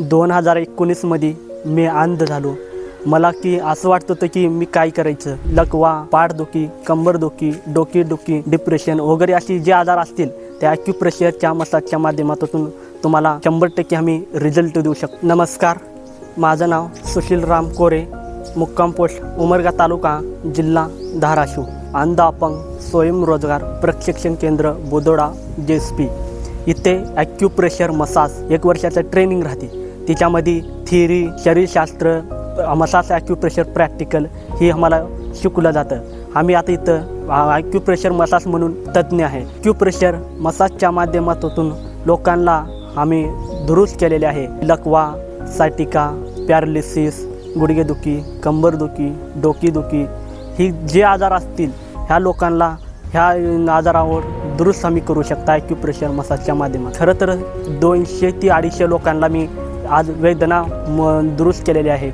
दोन हजार एकोणीसमध्ये मी अंध झालो. मला की असं वाटत होतं की मी काय करायचं? लकवा पाठदुखी कंबरदुखी डोकीदुखी डिप्रेशन वगैरे असे जे आजार असतील त्या ॲक्युप्रेशरच्या मसाजच्या माध्यमातून तुम्हाला शंभर टक्के आम्ही रिझल्ट देऊ शकतो नमस्कार. माझं नाव सुशील राम कोरे मुक्काम पोस्ट उमरगा तालुका जिल्हा धाराशिव. अंध अपंग स्वयंरोजगार प्रशिक्षण केंद्र बोदोडा जे एस पी इथे ॲक्युप्रेशर मसाज एक वर्षाचं ट्रेनिंग राहते. तिच्यामध्ये थिअरी शरीरशास्त्र मसाज ॲक्युप्रेशर प्रॅक्टिकल हे आम्हाला शिकवलं जातं. आम्ही आता इथं ॲक्युप्रेशर मसाज म्हणून तज्ज्ञ आहे. क्युप्रेशर मसाजच्या माध्यमातून लोकांना आम्ही दुरुस्त केलेले आहे. लकवा सायटिका पॅरालिसिस गुडघेदुखी कंबरदुखी डोकीदुखी ही जे आजार असतील ह्या लोकांना ह्या आजारावर दुरुस्त आम्ही करू शकता ॲक्युप्रेशर मसाजच्या माध्यमात. खरं तर दोनशे ते अडीचशे लोकांना मी आज वेदना म दुरुस्त केलेली आहे.